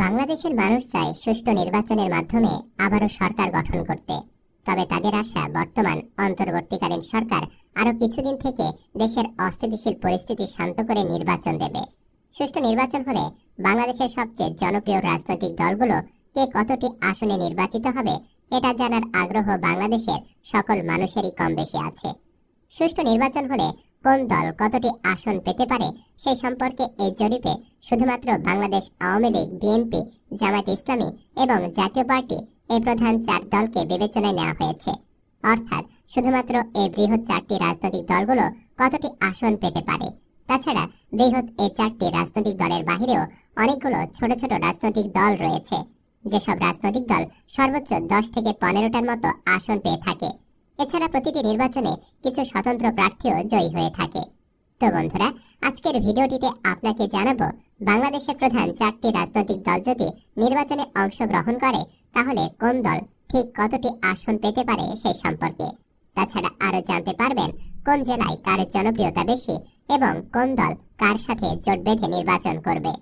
বাংলাদেশের মানুষ চায় সুষ্ঠু নির্বাচনের মাধ্যমে আবারও সরকার গঠন করতে। তবে তাদের আশা বর্তমান অন্তর্বর্তীকালীন সরকার আরও কিছুদিন থেকে দেশের অস্থিতিশীল পরিস্থিতি শান্ত করে নির্বাচন দেবে। সুষ্ঠু নির্বাচন হলে বাংলাদেশের সবচেয়ে জনপ্রিয় রাজনৈতিক দলগুলো কে কতটি আসনে নির্বাচিত হবে, এটা জানার আগ্রহ বাংলাদেশের সকল মানুষেরই কম বেশি আছে। সুষ্ঠু নির্বাচন হলে কোন দল কতটি আসন পেতে পারে সেই সম্পর্কে এই জরিপে শুধুমাত্র বাংলাদেশ আওয়ামী লীগ, বিএনপি, জামায়াত ইসলামী এবং জাতীয় পার্টি এই প্রধান চার দলকে বিবেচনায় নেওয়া হয়েছে। অর্থাৎ শুধুমাত্র এই বৃহৎ চারটি রাজনৈতিক দলগুলো কতটি আসন পেতে পারে? তাছাড়া বৃহৎ এই চারটি রাজনৈতিক দলের বাহিরেও অনেকগুলো ছোট ছোট রাজনৈতিক দল রয়েছে। যেসব রাজনৈতিক দল সর্বোচ্চ দশ থেকে পনেরোটার মতো আসন পেয়ে থাকে। এছাড়া প্রতিটি নির্বাচনে কিছু স্বতন্ত্র প্রার্থীও জয়ী হয়ে থাকে। তো বন্ধুরা, আজকের ভিডিওটিতে আপনাকে জানাব, বাংলাদেশের প্রধান চারটি রাজনৈতিক দল যদি নির্বাচনে অংশগ্রহণ করে, তাহলে কোন দল ঠিক কতটি আসন পেতে পারে সেই সম্পর্কে। তাছাড়া আরও জানতে পারবেন, কোন জেলায় কার জনপ্রিয়তা বেশি এবং কোন দল কার সাথে জোট বেঁধে নির্বাচন করবে।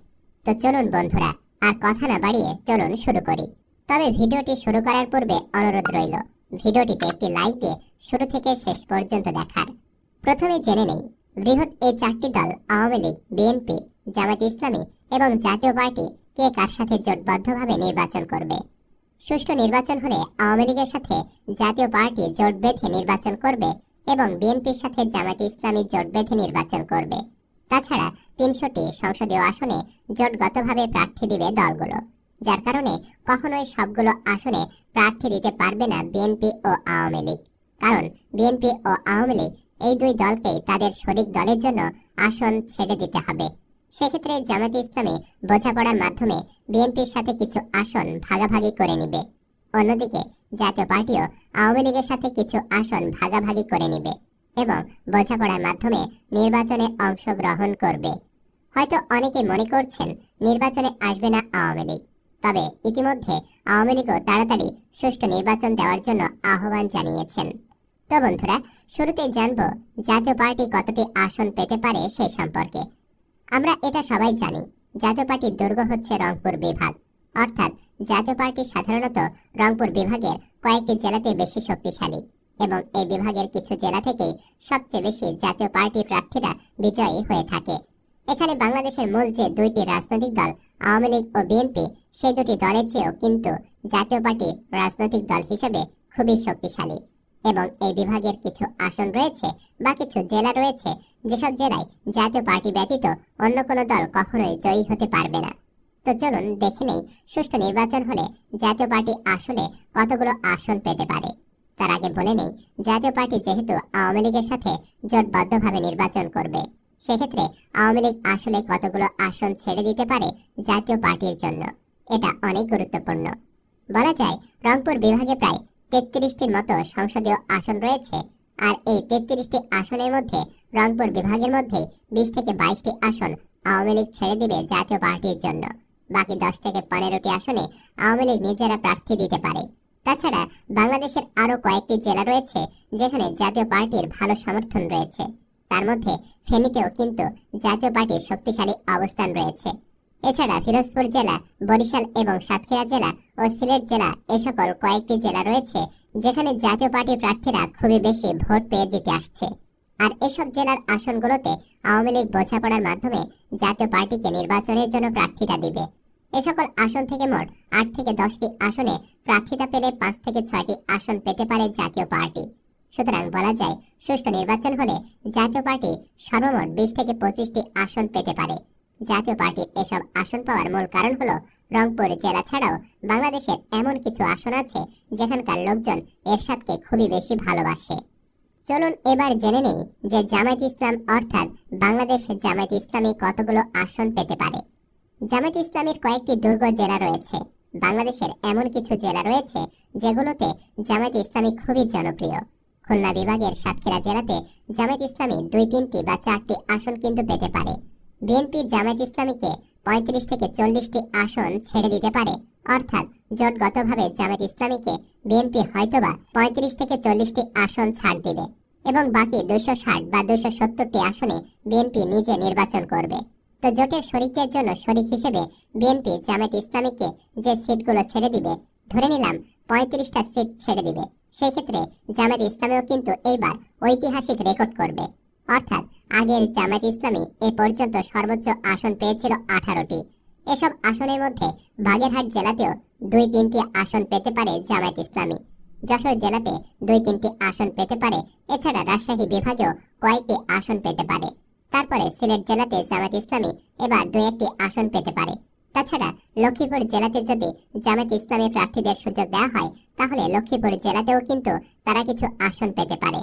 তো চলুন বন্ধুরা, আর কথা না বাড়িয়ে চলুন শুরু করি। তবে ভিডিওটি শুরু করার পূর্বে অনুরোধ রইল ভিডিওটিতে একটি লাইক দিয়ে শুরু থেকে শেষ পর্যন্ত দেখার। প্রথমে জেনে নেই, বৃহৎ এই চারটি দল আওয়ামী লীগ, বিএনপি, জামায়াত ইসলামী এবং জাতীয় পার্টি কে কার সাথে জোটবদ্ধভাবে নির্বাচন করবে? সুষ্ঠু নির্বাচন হলে আওয়ামী লীগের সাথে জাতীয় পার্টি জোট বেঁধে নির্বাচন করবে এবং বিএনপির সাথে জামায়াত ইসলামী জোট বেঁধে নির্বাচন করবে। তাছাড়া তিনশোটি সংসদীয় আসনে জোটগতভাবে প্রার্থী দিবে দলগুলো। যার কারণে কখনোই সবগুলো আসনে প্রার্থী দিতে পারবে না বিএনপি ও আওয়ামী লীগ। কারণ বিএনপি ও আওয়ামী লীগ এই দুই দলকেই তাদের শরিক দলের জন্য আসন ছেড়ে দিতে হবে। সেক্ষেত্রে জামাতে ইসলামী বোঝাপড়ার মাধ্যমে বিএনপির সাথে কিছু আসন ভাগাভাগি করে নিবে। অন্যদিকে জাতীয় পার্টিও আওয়ামী লীগের সাথে কিছু আসন ভাগাভাগি করে নিবে এবং বোঝাপড়ার মাধ্যমে নির্বাচনে অংশগ্রহণ করবে। হয়তো অনেকে মনে করছেন, নির্বাচনে আসবে না আওয়ামী লীগ। তবে ইতিমধ্যে আওয়ামী লীগও তাড়াতাড়ি সুষ্ঠু নির্বাচন দেওয়ার জন্য আহ্বান জানিয়েছেন। তো বন্ধুরা, শুরুতে জানব জাতীয় পার্টি কতটি আসন পেতে পারে সেই সম্পর্কে। আমরা এটা সবাই জানি, জাতীয় পার্টির দুর্গ হচ্ছে রংপুর বিভাগ। অর্থাৎ জাতীয় পার্টি সাধারণত রংপুর বিভাগের কয়েকটি জেলাতে বেশি শক্তিশালী এবং এই বিভাগের কিছু জেলা থেকেই সবচেয়ে বেশি জাতীয় পার্টি প্রার্থীরা বিজয়ী হয়ে থাকে। এখানে বাংলাদেশের মূল যে দুইটি রাজনৈতিক দল, আওয়ামী লীগ ও বিএনপি সেই দুটি দলের চেয়েও কিন্তু জাতীয় পার্টি রাজনৈতিক দল হিসেবে খুবই শক্তিশালী। এবং এই বিভাগের কিছু আসন রয়েছে বা কিছু জেলা রয়েছে যেসব জেলায় জাতীয় পার্টি ব্যতীত অন্য কোনো দল কখনোই জয়ী হতে পারবে না। তো চলুন দেখে নেই সুষ্ঠু নির্বাচন হলে জাতীয় পার্টি আসলে কতগুলো আসন পেতে পারে। তার আগে বলে নেই জাতীয় পার্টি যেহেতু আওয়ামী লীগের সাথে জোটবদ্ধভাবে নির্বাচন করবে, সেক্ষেত্রে আওয়ামী লীগ আসলে কতগুলো আসন ছেড়ে দিতে পারে জাতীয় পার্টির জন্য? এটা অনেক গুরুত্বপূর্ণ। বলা যায়, রংপুর বিভাগে প্রায় তেত্রিশটির মতো সংসদীয় আসন রয়েছে আর এই তেত্রিশটি আসনের মধ্যে রংপুর বিভাগের মধ্যে বিশ থেকে বাইশটি আসন আওয়ামী লীগ ছেড়ে দিবে জাতীয় পার্টির জন্য। বাকি দশ থেকে পনেরোটি আসনে আওয়ামী লীগ নিজেরা প্রার্থী দিতে পারে। তাছাড়া বাংলাদেশের আরও কয়েকটি জেলা রয়েছে যেখানে জাতীয় পার্টির ভালো সমর্থন রয়েছে। তার মধ্যে ফেনীতেও কিন্তু জাতীয় পার্টির শক্তিশালী অবস্থান রয়েছে। এছাড়া ফিরোজপুর জেলা, বরিশাল এবং সাতক্ষীরা জেলা ও সিলেট জেলা এ সকল কয়েকটি জেলা রয়েছে যেখানে জাতীয় পার্টির প্রার্থীরা খুবই বেশি ভোট পেয়ে জিতে আসছে। আর এসব জেলার আসনগুলোতে আওয়ামী লীগ বোঝাপড়ার মাধ্যমে জাতীয় পার্টিকে নির্বাচনের জন্য প্রার্থিতা দিবে। এ সকল আসন থেকে মোট আট থেকে দশটি আসনে প্রার্থিতা পেলে পাঁচ থেকে ছয়টি আসন পেতে পারে জাতীয় পার্টি। সুতরাং বলা যায়, সুষ্ঠু নির্বাচন হলে জাতীয় পার্টি সর্বমোট বিশ থেকে পঁচিশটি আসন পেতে পারে। জাতীয় পার্টির এসব আসন পাওয়ার মূল কারণ হলো রংপুর জেলা ছাড়াও বাংলাদেশের এমন কিছু আসন আছে যেখানকার লোকজন এরশাদকে খুবই বেশি ভালোবাসে। চলুন এবার জেনে নেই যে জামায়াত ইসলাম অর্থাৎ বাংলাদেশ জামায়াত ইসলামী কতগুলো আসন পেতে পারে। জামায়াত ইসলামীর কয়েকটি দুর্গ জেলা রয়েছে। বাংলাদেশের এমন কিছু জেলা রয়েছে যেগুলোতে জামায়াত ইসলামী খুবই জনপ্রিয়। খুলনা বিভাগের সাতক্ষীরা জেলাতে জামায়াত ইসলামী দুই, তিনটি বা চারটি আসন কিন্তু পেতে পারে। বিএনপি জামায়াত ইসলামীকে পঁয়ত্রিশ থেকে চল্লিশটি আসন ছেড়ে দিতে পারে। অর্থাৎ জোটগতভাবে জামায়াত ইসলামীকে বিএনপি হয়তোবা পঁয়ত্রিশ থেকে চল্লিশটি আসন ছাড় দিবে এবং বাকি দুইশো ষাট বা দুইশো সত্তরটি আসনে বিএনপি নিজে নির্বাচন করবে। তো জোটের শরিকদের জন্য শরিক হিসেবে বিএনপি জামায়াত ইসলামীকে যে সিটগুলো ছেড়ে দিবে, ধরে নিলাম পঁয়ত্রিশটা সিট ছেড়ে দিবে। সেক্ষেত্রে জামায়াত ইসলামীও কিন্তু এইবার ঐতিহাসিক রেকর্ড করবে। অর্থাৎ আগের জামায়াত ইসলামী এ পর্যন্ত সর্বোচ্চ আসন পেয়েছিল আঠারোটি। এসব আসনের মধ্যে বাগেরহাট জেলাতেও দুই তিনটি আসন পেতে পারে জামায়াত ইসলামী। যশোর জেলাতে দুই তিনটি আসন পেতে পারে, এছাড়া রাজশাহী বিভাগেও কয়েকটি আসন পেতে পারে। তারপরে সিলেট জেলাতে জামায়াত ইসলামী এবার দুই একটি আসন পেতে পারে। তাছাড়া লক্ষ্মীপুর জেলাতে যদি জামায়াত ইসলামী প্রার্থীদের সুযোগ দেওয়া হয়, তাহলে লক্ষ্মীপুর জেলাতেও কিন্তু তারা কিছু আসন পেতে পারে।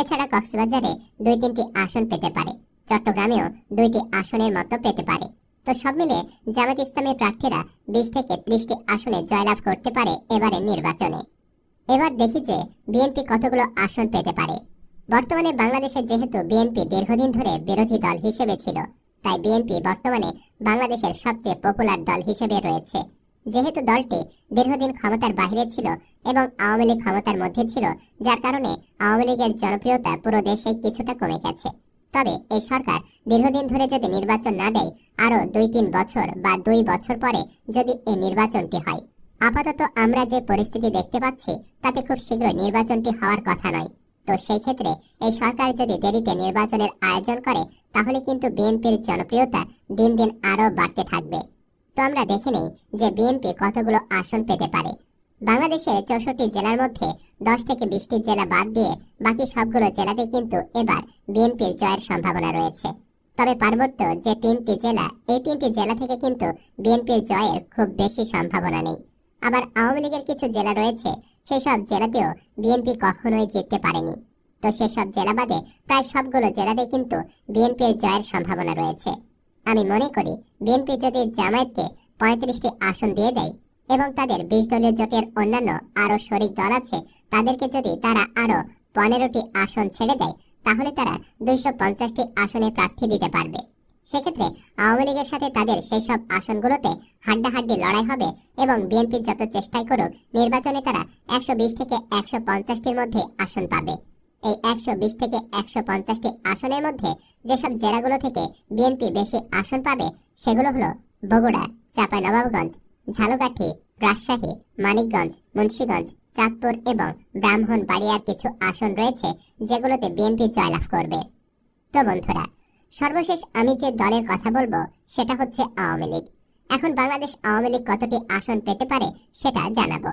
এছাড়া কক্সবাজারে দুই তিনটি আসন পেতে পারে, চট্টগ্রামেও দুইটি আসনের মতো পেতে পারে। তো সব মিলে জামাত ইসলামী প্রার্থীরা বিশ থেকে ত্রিশটি আসনে জয়লাভ করতে পারে এবারের নির্বাচনে। এবার দেখি যে বিএনপি কতগুলো আসন পেতে পারে। বর্তমানে বাংলাদেশে যেহেতু বিএনপি দীর্ঘদিন ধরে বিরোধী দল হিসেবে ছিল, তাই বিএনপি বর্তমানে বাংলাদেশের সবচেয়ে পপুলার দল হিসেবে রয়েছে। যেহেতু দলটি দীর্ঘদিন ক্ষমতার বাইরে ছিল এবং আওয়ামী লীগ ক্ষমতার মধ্যে ছিল, যার কারণে আওয়ামী লীগের জনপ্রিয়তা পুরো দেশে কিছুটা কমে গেছে। তবে এই সরকার দীর্ঘদিন ধরে যদি নির্বাচন না দেয় আরও দুই তিন বছর বা দুই বছর পরে যদি এই নির্বাচনটি হয়। আপাতত আমরা যে পরিস্থিতি দেখতে পাচ্ছি, তাতে খুব শীঘ্রই নির্বাচনটি হওয়ার কথা নয়। তো সেই ক্ষেত্রে এই সরকার যদি দেরিতে নির্বাচনের আয়োজন করে, তাহলে কিন্তু বিএনপির জনপ্রিয়তা দিন দিন আরও বাড়তে থাকবে। তো আমরা দেখে নেই যে বিএনপি কতগুলো আসন পেতে পারে। বাংলাদেশের চৌষট্টি জেলার মধ্যে দশ থেকে বিশটি জেলা বাদ দিয়ে বাকি সবগুলো জেলাতে কিন্তু এবার বিএনপির জয়ের সম্ভাবনা রয়েছে। তবে পার্বত্য যে তিনটি জেলা, এই তিনটি জেলা থেকে কিন্তু বিএনপির জয়ের খুব বেশি সম্ভাবনা নেই। আবার আওয়ামী লীগের কিছু জেলা রয়েছে সেই সব জেলাতেও বিএনপি কখনোই জিততে পারেনি। তো সেসব জেলা বাদে প্রায় সবগুলো জেলাতে কিন্তু বিএনপির জয়ের সম্ভাবনা রয়েছে। আমি মনে করি বিএনপি যদি জামায়াতকে পঁয়ত্রিশটি আসন দিয়ে দেয় এবং তাদের বিশ দলীয় জোটের অন্যান্য আরও শরিক দল আছে, তাদেরকে যদি তারা আরও পনেরোটি আসন ছেড়ে দেয়, তাহলে তারা দুইশো পঞ্চাশটি আসনে প্রার্থী দিতে পারবে। সেক্ষেত্রে আওয়ামী লীগের সাথে তাদের সেই সব আসনগুলোতে হাড্ডাহাড্ডি লড়াই হবে এবং বিএনপি যত চেষ্টাই করুক, নির্বাচনে তারা একশো বিশ থেকে একশো পঞ্চাশটির মধ্যে আসন পাবে। এই একশো বিশ থেকে একশো পঞ্চাশটি আসনের মধ্যে যেসব জেলাগুলো থেকে বিএনপি বেশি আসন পাবে, সেগুলো হলো বগুড়া, চাঁপাইনবাবগঞ্জ, ঝালকাঠি, রাজশাহী, মানিকগঞ্জ, মুন্সীগঞ্জ, চাঁদপুর এবং ব্রাহ্মণবাড়িয়ার কিছু আসন রয়েছে যেগুলোতে বিএনপি জয়লাভ করবে। তো বন্ধুরা, সর্বশেষ আমি যে দলের কথা বলব সেটা হচ্ছে আওয়ামী লীগ। এখন বাংলাদেশ আওয়ামী লীগ কতটি আসন পেতে পারে সেটা জানাব।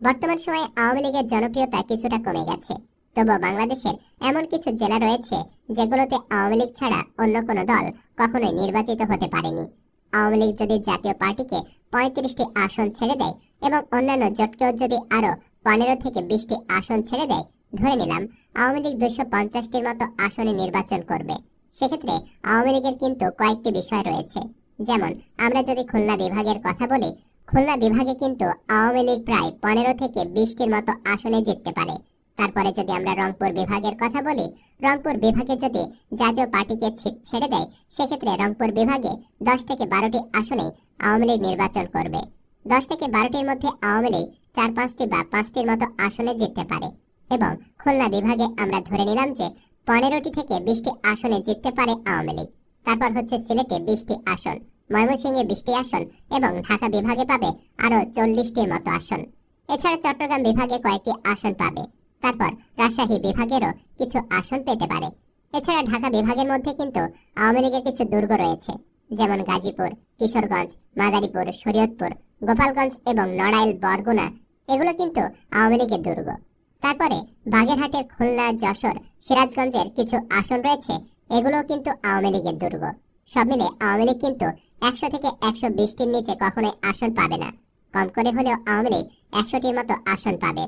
বর্তমান সময়ে আওয়ামী লীগের জনপ্রিয়তা কিছুটা কমে গেছে। তবু বাংলাদেশের এমন কিছু জেলা রয়েছে যেগুলোতে আওয়ামী লীগ ছাড়া অন্য কোনো দল কখনোই নির্বাচিত হতে পারেনি। আওয়ামী লীগ যদি জাতীয় পার্টিকে পঁয়ত্রিশটি আসন ছেড়ে দেয় এবং অন্যান্য জোটকেও যদি আরও পনেরো থেকে বিশটি আসন ছেড়ে দেয়, ধরে নিলাম আওয়ামী লীগ দুশো পঞ্চাশটির মতো আসনে নির্বাচন করবে। সেক্ষেত্রে আওয়ামী লীগের কিন্তু কয়েকটি বিষয় রয়েছে। যেমন, আমরা যদি খুলনা বিভাগের কথা বলি, খুলনা বিভাগে কিন্তু আওয়ামী লীগ প্রায় পনেরো থেকে বিশটির মতো আসনে জিততে পারে। তারপরে যদি আমরা রংপুর বিভাগের কথা বলি, রংপুর বিভাগে যদি জাতীয় পার্টিকে ছেড়ে দেয়, সেক্ষেত্রে রংপুর বিভাগে দশ থেকে বারোটি আসনে আওয়ামী লীগ নির্বাচন করবে। দশ থেকে বারোটির মধ্যে আওয়ামী লীগ চার, পাঁচটি বা পাঁচটির মতো আসনে জিততে পারে এবং খুলনা বিভাগে আমরা ধরে নিলাম যে পনেরোটি থেকে বিশটি আসনে জিততে পারে আওয়ামী লীগ। তারপর হচ্ছে সিলেটে বিশটি আসন, ময়মনসিংহে বিশটি আসন এবং ঢাকা বিভাগে পাবে আরও চল্লিশটির মতো আসন। এছাড়া চট্টগ্রাম বিভাগে কয়েকটি আসন পাবে। তারপর রাজশাহী বিভাগেরও কিছু আসন পেতে পারে। এছাড়া ঢাকা বিভাগের মধ্যে কিন্তু আওয়ামী লীগের কিছু দুর্গ রয়েছে, যেমন গাজীপুর, কিশোরগঞ্জ, মাদারীপুর, শরীয়তপুর, গোপালগঞ্জ এবং নড়াইল, বরগুনা, এগুলো কিন্তু আওয়ামী লীগের দুর্গ। তারপরে বাগেরহাটের খুলনা, যশোর, সিরাজগঞ্জের কিছু আসন রয়েছে এগুলো কিন্তু আওয়ামী লীগের দুর্গ। সব মিলে আওয়ামী লীগ কিন্তু একশো থেকে একশো বিশটির নিচে কখনোই আসন পাবে না। কম করে হলেও আওয়ামী লীগ একশোটির মতো আসন পাবে।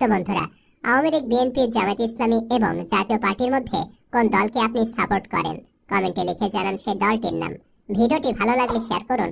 তো বন্ধুরা আওয়ামী লীগ, বিএনপি জামাত ইসলামী এবং জাতীয় পার্টির মধ্যে কোন দলকে আপনি সাপোর্ট করেন? কমেন্টে লিখে জানান সেই দলটির নাম। ভিডিওটি ভালো লাগলে শেয়ার করুন